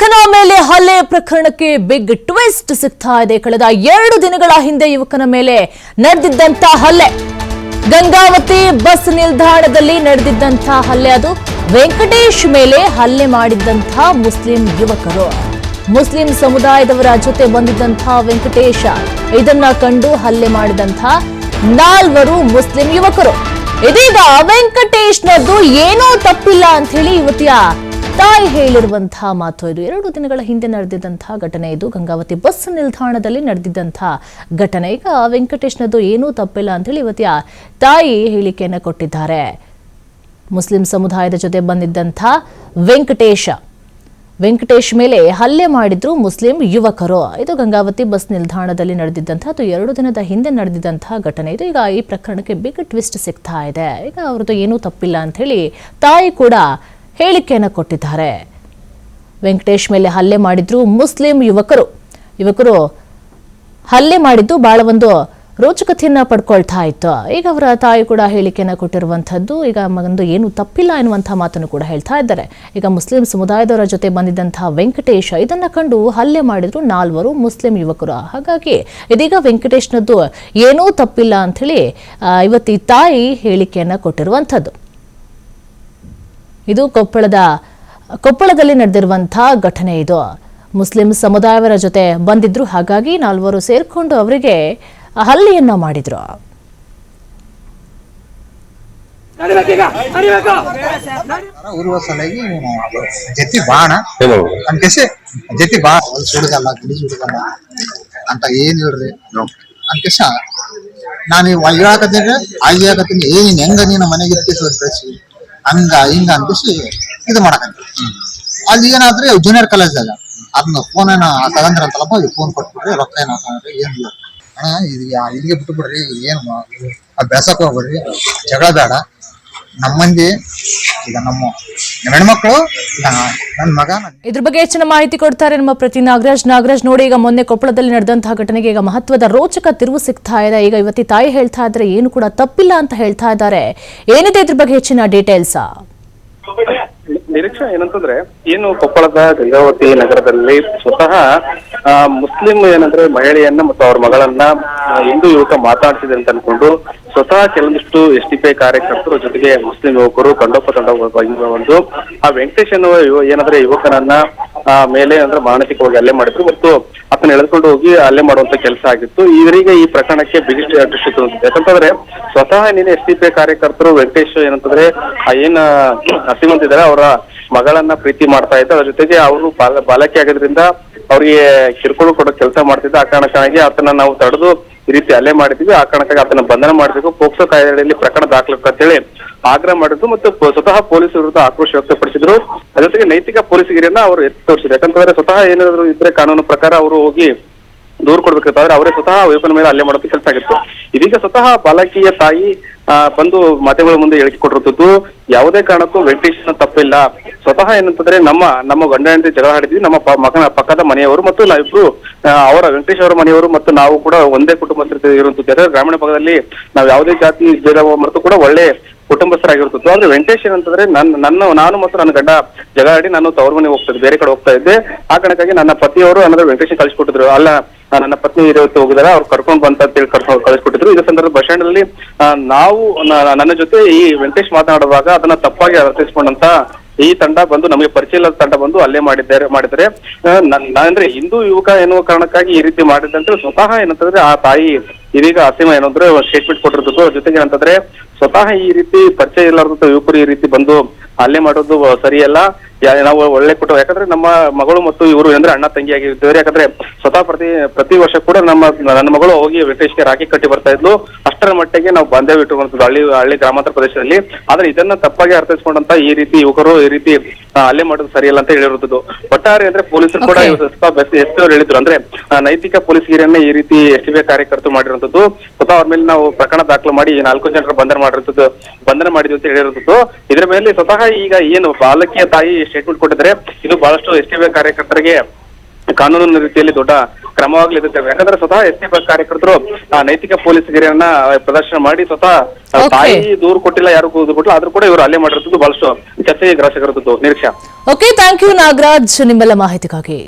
ಯುವಕನ ಮೇಲೆ ಹಲ್ಲೆ ಪ್ರಕರಣಕ್ಕೆ ಬಿಗ್ ಟ್ವಿಸ್ಟ್ ಸಿಗ್ತಾ ಇದೆ. ಕಳೆದ ಎರಡು ದಿನಗಳ ಹಿಂದೆ ಯುವಕನ ಮೇಲೆ ನಡೆದಿದ್ದಂತ ಹಲ್ಲೆ. ಗಂಗಾವತಿ ಬಸ್ ನಿಲ್ದಾಣದಲ್ಲಿ ನಡೆದಿದ್ದಂಥ ಹಲ್ಲೆ. ಅದು ವೆಂಕಟೇಶ್ ಮೇಲೆ ಹಲ್ಲೆ ಮಾಡಿದ್ದಂಥ ಮುಸ್ಲಿಂ ಯುವಕರು. ಮುಸ್ಲಿಂ ಸಮುದಾಯದವರ ಜೊತೆ ಬಂದಿದ್ದಂಥ ವೆಂಕಟೇಶ. ಇದನ್ನ ಕಂಡು ಹಲ್ಲೆ ಮಾಡಿದಂಥ ನಾಲ್ವರು ಮುಸ್ಲಿಂ ಯುವಕರು. ಇದೀಗ ವೆಂಕಟೇಶ್ನದ್ದು ಏನೂ ತಪ್ಪಿಲ್ಲ ಅಂತ ಹೇಳಿ ಯುವತಿಯ ತಾಯಿ ಹೇಳಿರುವಂತಹ ಮಾತು ಇದು. ಎರಡು ದಿನಗಳ ಹಿಂದೆ ನಡೆದಿದ್ದಂತಹ ಘಟನೆ ಇದು. ಗಂಗಾವತಿ ಬಸ್ ನಿಲ್ದಾಣದಲ್ಲಿ ನಡೆದಿದ್ದಂತಹ ಘಟನೆ. ಈಗ ವೆಂಕಟೇಶ್ನದ್ದು ಏನೂ ತಪ್ಪಿಲ್ಲ ಅಂತ ಹೇಳಿ ಇವತ್ತಿಯ ತಾಯಿ ಹೇಳಿಕೆಯನ್ನು ಕೊಟ್ಟಿದ್ದಾರೆ. ಮುಸ್ಲಿಂ ಸಮುದಾಯದ ಜೊತೆ ಬಂದಿದ್ದಂಥ ವೆಂಕಟೇಶ, ವೆಂಕಟೇಶ್ ಮೇಲೆ ಹಲ್ಲೆ ಮಾಡಿದ್ರು ಮುಸ್ಲಿಂ ಯುವಕರು. ಇದು ಗಂಗಾವತಿ ಬಸ್ ನಿಲ್ದಾಣದಲ್ಲಿ ನಡೆದಿದ್ದಂತಹ ಅದು ಎರಡು ದಿನದ ಹಿಂದೆ ನಡೆದಿದ್ದಂತಹ ಘಟನೆ. ಇದು ಈಗ ಈ ಪ್ರಕರಣಕ್ಕೆ ಬಿಗ್ ಟ್ವಿಸ್ಟ್ ಸಿಗ್ತಾ ಇದೆ. ಈಗ ಅವ್ರದ್ದು ಏನೂ ತಪ್ಪಿಲ್ಲ ಅಂತ ಹೇಳಿ ತಾಯಿ ಕೂಡ ಹೇಳಿಕೆಯನ್ನು ಕೊಟ್ಟಿದ್ದಾರೆ. ವೆಂಕಟೇಶ್ ಮೇಲೆ ಹಲ್ಲೆ ಮಾಡಿದ್ರು ಮುಸ್ಲಿಂ ಯುವಕರು. ಯುವಕರು ಹಲ್ಲೆ ಮಾಡಿದ್ದು ಬಹಳ ಒಂದು ರೋಚಕತೆಯನ್ನು ಪಡ್ಕೊಳ್ತಾ ಇತ್ತು. ಈಗ ಅವರ ತಾಯಿ ಕೂಡ ಹೇಳಿಕೆಯನ್ನ ಕೊಟ್ಟಿರುವಂಥದ್ದು. ಈಗ ಮಗಂದು ಏನು ತಪ್ಪಿಲ್ಲ ಎನ್ನುವಂಥ ಮಾತನ್ನು ಕೂಡ ಹೇಳ್ತಾ ಇದ್ದಾರೆ. ಈಗ ಮುಸ್ಲಿಂ ಸಮುದಾಯದವರ ಜೊತೆ ಬಂದಿದ್ದಂಥ ವೆಂಕಟೇಶ ಇದನ್ನ ಕಂಡು ಹಲ್ಲೆ ಮಾಡಿದ್ರು ನಾಲ್ವರು ಮುಸ್ಲಿಂ ಯುವಕರು. ಹಾಗಾಗಿ ಇದೀಗ ವೆಂಕಟೇಶ್ನದ್ದು ಏನೂ ತಪ್ಪಿಲ್ಲ ಅಂಥೇಳಿ ಇವತ್ತು ಈ ತಾಯಿ ಹೇಳಿಕೆಯನ್ನ ಕೊಟ್ಟಿರುವಂಥದ್ದು. ಇದು ಕೊಪ್ಪಳದ ಕೊಪ್ಪಳದಲ್ಲಿ ನಡೆದಿರುವಂತಹ ಘಟನೆ ಇದು. ಮುಸ್ಲಿಂ ಸಮುದಾಯವರ ಜೊತೆ ಬಂದಿದ್ರು ಹಾಗಾಗಿ ನಾಲ್ವರು ಸೇರ್ಕೊಂಡು ಅವರಿಗೆ ಹಲ್ಲೆಯನ್ನ ಮಾಡಿದ್ರು. ಜತಿ ಬಾಣ. ಜತಿ ಬಾ. ಅಂತ ಏನ್ ಹೇಳ್ರಿ? ಅನ್ಕೇಶ ನಾನು ಹೇಳಕತ್ತೀನಿ ಆಗಿ ಹಾಕತ್ತೀನಿ ಏ ಹೆಂಗ ನೀನು ಮನೆಗೆ ಇರ್ತೀವಿ ಕಳಿಸಿ ಹಂಗ, ಹಿಂಗ ಅನ್ಕೇಸಿ ಇದು ಮಾಡಕಂತ ಅಲ್ಲಿ ಏನಾದ್ರೆ ಜೂನಿಯರ್ ಕಾಲೇಜಾಗ ಅದನ್ನ ಫೋನ್ ಏನ ತಗಂದ್ರ ಅಂತಲ್ಲಪ್ಪ ಫೋನ್ ಕೊಟ್ಬಿಡ್ರಿ ರೊಕ್ಕ ಏನ ಇಲ್ಲ. ಅಣ್ಣ ಇದು ಇಲ್ಲಿಗೆ ಬಿಟ್ಟು ಬಿಡ್ರಿ ಏನು ಅಭ್ಯಾಸಕ್ಕೆ ಹೋಗ್ಬಿಡ್ರಿ. ಜಗಳ ಬೇಡ. ನಮ್ಮ ಮಂದಿ ಈಗ ನಮ್ಮ ಹೆಣ್ಮಕ್ಳು ನನ್ನ ಮಗ ಇದ್ರ ಬಗ್ಗೆ ಹೆಚ್ಚಿನ ಮಾಹಿತಿ ಕೊಡ್ತಾರೆ ನಮ್ಮ ಪ್ರತಿ ನಾಗರಾಜ್. ನಾಗರಾಜ್ ನೋಡಿ ಈಗ ಮೊನ್ನೆ ಕೊಪ್ಪಳದಲ್ಲಿ ನಡೆದಂತಹ ಘಟನೆಗೆ ಈಗ ಮಹತ್ವದ ರೋಚಕ ತಿರುವು ಸಿಗ್ತಾ ಇದೆ. ಈಗ ಇವತ್ತಿ ತಾಯಿ ಹೇಳ್ತಾ ಇದ್ರೆ ಏನು ಕೂಡ ತಪ್ಪಿಲ್ಲ ಅಂತ ಹೇಳ್ತಾ ಇದ್ದಾರೆ. ಏನಿದೆ ಇದ್ರ ಬಗ್ಗೆ ಹೆಚ್ಚಿನ ಡೀಟೇಲ್ಸ್ ನಿರೀಕ್ಷಾ ಏನಂತಂದ್ರೆ ಏನು ಕೊಪ್ಪಳದ ಗಂಗಾವತಿ ನಗರದಲ್ಲಿ ಸ್ವತಃ ಮುಸ್ಲಿಂ ಏನಂದ್ರೆ ಮಹಿಳೆಯನ್ನ ಮತ್ತು ಅವ್ರ ಮಗಳನ್ನ ಹಿಂದೂ ಯುವಕ ಮಾತಾಡ್ತಿದೆ ಅಂತ ಅನ್ಕೊಂಡು ಸ್ವತಃ ಕೆಲವೊಂದಿಷ್ಟು ಎಸ್ ಡಿ ಪಿ ಕಾರ್ಯಕರ್ತರು ಜೊತೆಗೆ ಮುಸ್ಲಿಂ ಯುವಕರು ಕಂಡೋಪ ಒಂದು ಆ ವೆಂಕಟೇಶ್ ಅನ್ನುವ ಏನಂದ್ರೆ ಯುವಕನನ್ನ ಮೇಲೆ ಅಂದ್ರೆ ಮಾನಸಿಕವಾಗಿ ಹಲ್ಲೆ ಮಾಡಿದ್ರು ಮತ್ತು ಆತನ ಎಳೆದುಕೊಂಡು ಹೋಗಿ ಹಲ್ಲೆ ಮಾಡುವಂತ ಕೆಲಸ ಆಗಿತ್ತು. ಇವರಿಗೆ ಈ ಪ್ರಕರಣಕ್ಕೆ ಬಿಗಿಸ್ಟ್ ದೃಷ್ಟಿ ಯಾಕಂತಂದ್ರೆ ಸ್ವತಃ ನೀನು ಎಸ್ ಡಿ ಪಿ ಕಾರ್ಯಕರ್ತರು, ವೆಂಕಟೇಶ್ ಏನಂತಂದ್ರೆ, ಆ, ಏನ್ ಹಸಿಮಂತಿದ್ದಾರೆ ಅವರ ಮಗಳನ್ನ ಪ್ರೀತಿ ಮಾಡ್ತಾ ಇದ್ದ ಅದ್ರ ಜೊತೆಗೆ ಅವರು ಬಾಲ, ಬಾಲಕಿ ಆಗೋದ್ರಿಂದ ಅವ್ರಿಗೆ ಕಿರುಕುಳ ಕೊಡೋ ಕೆಲಸ ಮಾಡ್ತಿದ್ದ ಆ ಕಾರಣಕ್ಕಾಗಿ ಆತನ ನಾವು ತಡೆದು ಈ ರೀತಿ ಹಲ್ಲೆ ಮಾಡಿದ್ವಿ. ಆ ಕಾರಣಕ್ಕಾಗಿ ಆತನ ಬಂಧನ ಮಾಡಬೇಕು ಪೋಕ್ಸೋ ಕಾಯ್ದೆಯಲ್ಲಿ ಪ್ರಕರಣ ದಾಖಲತ್ತ ಅಂತ ಹೇಳಿ ಆಗ್ರಹ ಮಾಡಿದ್ರು ಮತ್ತು ಸ್ವತಃ ಪೊಲೀಸ್ ವಿರುದ್ಧ ಆಕ್ರೋಶ ವ್ಯಕ್ತಪಡಿಸಿದ್ರು. ಅದ್ರ ಜೊತೆಗೆ ನೈತಿಕ ಪೊಲೀಸಗಿರಿಯನ್ನ ಅವರು ಎತ್ತಿ ತೋರಿಸಿದ್ರು ಯಾಕಂತಂದ್ರೆ ಸ್ವತಃ ಏನಾದ್ರು ಇದ್ರೆ ಕಾನೂನು ಪ್ರಕಾರ ಅವರು ಹೋಗಿ ದೂರು ಕೊಡ್ಬೇಕಾದ್ರೆ ಅವರೇ ಸ್ವತಃ ವೇಪನ್ ಮೇಲೆ ಅಲ್ಲೇ ಮಾಡೋದು ಕೆಲಸ ಆಗಿತ್ತು. ಇದೀಗ ಸ್ವತಃ ಬಾಲಕಿಯ ತಾಯಿ ಬಂದು ಮಾಧ್ಯಮಗಳ ಮುಂದೆ ಹೇಳಿಕೆ ಕೊಟ್ಟಿರುತ್ತದೆ ಯಾವುದೇ ಕಾರಣಕ್ಕೂ ವೆಂಟಿಲೇಷನ್ ತಪ್ಪಿಲ್ಲ. ಸ್ವತಃ ಏನಂತಂದ್ರೆ ನಮ್ಮ ನಮ್ಮ ಗಂಡ ಹೆಂಡತಿ ಜಗಳ ಆಡಿದ್ವಿ, ನಮ್ಮ ಪ- ಮಗನ ಪಕ್ಕದ ಮನೆಯವರು ಮತ್ತು ನಾವಿಬ್ರು ಅವರ ವೆಂಕಟೇಶ್ ಅವರ ಮನೆಯವರು ಮತ್ತು ನಾವು ಕೂಡ ಒಂದೇ ಕುಟುಂಬಸ್ಥರು ಇರುವಂತದ್ದು ಗ್ರಾಮೀಣ ಭಾಗದಲ್ಲಿ ನಾವು ಯಾವುದೇ ಜಾತಿ ಭೇದ ಮತ್ತು ಕೂಡ ಒಳ್ಳೆ ಕುಟುಂಬಸ್ಥರಾಗಿರ್ತಿತ್ತು ಆದ್ರೆ ವೆಂಕಟೇಶ್ ಏನಂತಂದ್ರೆ ನನ್ನ ನನ್ನ, ನಾನು ಮತ್ತು ನನ್ನ ಗಂಡ ಜಗಳ ಆಡಿ ನಾನು ತವ್ರ ಮನೆ ಹೋಗ್ತಾ ಇದ್ದೆ ಬೇರೆ ಕಡೆ ಹೋಗ್ತಾ ಇದ್ದೆ. ಆ ಕಾರಣಕ್ಕಾಗಿ ನನ್ನ ಪತಿಯವರು ಅಂದ್ರೆ ವೆಂಕಟೇಶ್ ಕಳಿಸ್ಕೊಟ್ಟಿದ್ರು. ಅಲ್ಲ ನನ್ನ ಪತ್ನಿ ಇವತ್ತು ಹೋಗಿದಾರೆ ಅವ್ರು ಕರ್ಕೊಂಡು ಬಂತ ಅಂತ ಹೇಳಿ ಕರ್ಕೊಂಡು ಕಳಿಸ್ಕೊಟ್ಟಿದ್ರು. ಇದೇ ಸಂದರ್ಭ ಬಸ್ ಸ್ಟ್ಯಾಂಡ್ ನಾವು ನನ್ನ ಜೊತೆ ಈ ವೆಂಕಟೇಶ್ ಮಾತನಾಡುವಾಗ ಅದನ್ನ ತಪ್ಪಾಗಿ ಅರ್ಥೈಸ್ಕೊಂಡಂತ ಈ ತಂಡ ಬಂದು ನಮಗೆ ಪರಿಚಯ ಇಲ್ಲದ ತಂಡ ಬಂದು ಅಲ್ಲೇ ಮಾಡಿದ್ದಾರೆ, ಮಾಡಿದರೆ ಅಂದ್ರೆ ಹಿಂದೂ ಯುವಕ ಎನ್ನುವ ಕಾರಣಕ್ಕಾಗಿ ಈ ರೀತಿ ಮಾಡಿದಂತ ಸ್ವತಃ ಏನಂತಂದ್ರೆ ಆ ತಾಯಿ ಇದೀಗ ಅಸೀಮ ಏನಂದ್ರೆ ಸ್ಟೇಟ್ಮೆಂಟ್ ಕೊಟ್ಟಿರೋದು ಜೊತೆಗೆ ಏನಂತಂದ್ರೆ ಸ್ವತಃ ಈ ರೀತಿ ಪರಿಚಯ ಇಲ್ಲಾರ್ದಂತ ಯುವಕರು ಈ ರೀತಿ ಬಂದು ಹಲ್ಲೆ ಮಾಡೋದು ಸರಿಯಲ್ಲ. ಯಾ- ನಾವು ಒಳ್ಳೆ ಕುಟುಂಬ ಯಾಕಂದ್ರೆ ನಮ್ಮ ಮಗಳು ಮತ್ತು ಇವರು ಅಂದ್ರೆ ಅಣ್ಣ ತಂಗಿಯಾಗಿ ಇದ್ದೇವೆ ಯಾಕಂದ್ರೆ ಸ್ವತಃ ಪ್ರತಿ ಪ್ರತಿ ವರ್ಷ ಕೂಡ ನಮ್ಮ ನನ್ನ ಮಗಳು ಹೋಗಿ ವೆಂಕಟೇಶ್ಗೆ ರಾಖಿ ಕಟ್ಟಿ ಬರ್ತಾ ಇದ್ಲು. ಅಷ್ಟರ ಮಟ್ಟಿಗೆ ನಾವು ಬಾಂಧವ್ಯ ಇಟ್ಟುಕೊಂಡದ್ದು ಹಳ್ಳಿ ಹಳ್ಳಿ ಗ್ರಾಮಾಂತರ ಪ್ರದೇಶದಲ್ಲಿ. ಆದ್ರೆ ಇದನ್ನ ತಪ್ಪಾಗಿ ಅರ್ಥೈಸ್ಕೊಂಡಂತ ಈ ರೀತಿ ಯುವಕರು ಈ ರೀತಿ ಆ, ಹಲ್ಲೆ ಮಾಡೋದು ಸರಿಯಲ್ಲ ಅಂತ ಹೇಳಿರುವುದು ಒಟ್ಟಾರೆ ಅಂದ್ರೆ ಪೊಲೀಸರು ಕೂಡ ಎಷ್ಟು ಅವರು ಹೇಳಿದ್ರು ಅಂದ್ರೆ ನೈತಿಕ ಪೊಲೀಸ್ ಗಿರಿಯನ್ನೇ ಈ ರೀತಿ ಎಸ್ ಟಿ ಕಾರ್ಯಕರ್ತರು ಮಾಡಿರುವಂತದ್ದು. ಸ್ವತಃ ಅವ್ರ ಮೇಲೆ ನಾವು ಪ್ರಕರಣ ದಾಖಲು ಮಾಡಿ ನಾಲ್ಕು ಜನರ ಬಂಧನ ಮಾಡಿರುತ್ತದ್ದು ಬಂಧನ ಮಾಡಿದ್ವಿ ಅಂತ ಹೇಳಿರುವಂತದ್ದು. ಇದ್ರ ಮೇಲೆ ಸ್ವತಃ ಈಗ ಏನು ಬಾಲಕಿಯ ತಾಯಿ ಸ್ಟೇಟ್ಮೆಂಟ್ ಕೊಟ್ಟಿದ್ರೆ ಇದು ಬಹಳಷ್ಟು ಎಸ್ ಟಿ ಕಾರ್ಯಕರ್ತರಿಗೆ ಕಾನೂನಿನ ರೀತಿಯಲ್ಲಿ ದೊಡ್ಡ ಕ್ರಮವಾಗ್ಲಿದೆ ಯಾಕಂದ್ರೆ ಸ್ವತಃ ಎಸ್ ಟಿ ಕಾರ್ಯಕರ್ತರು ನೈತಿಕ ಪೊಲೀಸ್ ಗಿರಿಯನ್ನ ಪ್ರದರ್ಶನ ಮಾಡಿ ಸ್ವತಃ ತಾಯಿ ದೂರು ಕೊಟ್ಟಿಲ್ಲ ಯಾರು ದೂರು ಕೊಟ್ಟಿಲ್ಲ ಆದ್ರೂ ಕೂಡ ಇವರು ಅಲ್ಲೇ ಮಾಡಿರುತ್ತದ್ದು ಬಹಳಷ್ಟು ಚರ್ಚೆಗೆ ಗ್ರಾಸಕರದ್ದು ನಿರೀಕ್ಷೆ. Okay thank you Nagaraj. ನಿಮ್ಮೆಲ್ಲ ಮಾಹಿತಿಗಾಗಿ.